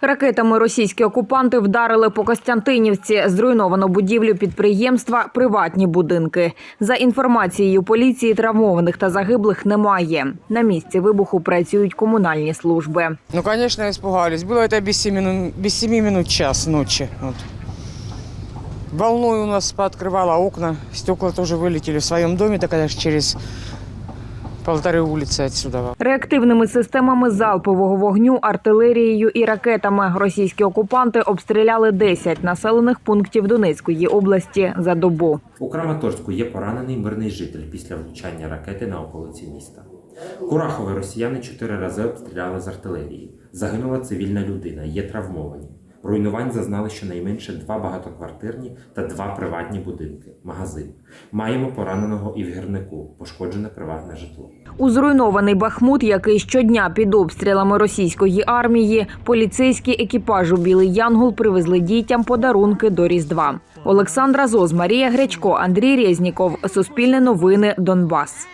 Ракетами російські окупанти вдарили по Костянтинівці. Зруйновано будівлю підприємства, приватні будинки. За інформацією поліції, травмованих та загиблих немає. На місці вибуху працюють комунальні служби. Ну, конечно, испугались. Было это без 7 минут, без семи минут час ночи. Вот. Волной у нас пооткрывало окна, стекла тоже вылетели в своем доме, так конечно, через полторы улицы отсюда. Реактивними системами залпового вогню, артилерією і ракетами російські окупанти обстріляли 10 населених пунктів Донецької області за добу. У Краматорську є поранений мирний житель після влучання ракети на околиці міста. Курахове росіяни чотири рази обстріляли з артилерії. Загинула цивільна людина, є травмовані. Руйнувань зазнали щонайменше два багатоквартирні та два приватні будинки, магазин. Маємо пораненого і в гірнику, пошкоджене приватне житло. У зруйнований Бахмут, який щодня під обстрілами російської армії, поліцейські екіпажу Білий Янгол привезли дітям подарунки до Різдва. Олександра Зоз, Марія Гречко, Андрій Резніков. Суспільне новини. Донбас.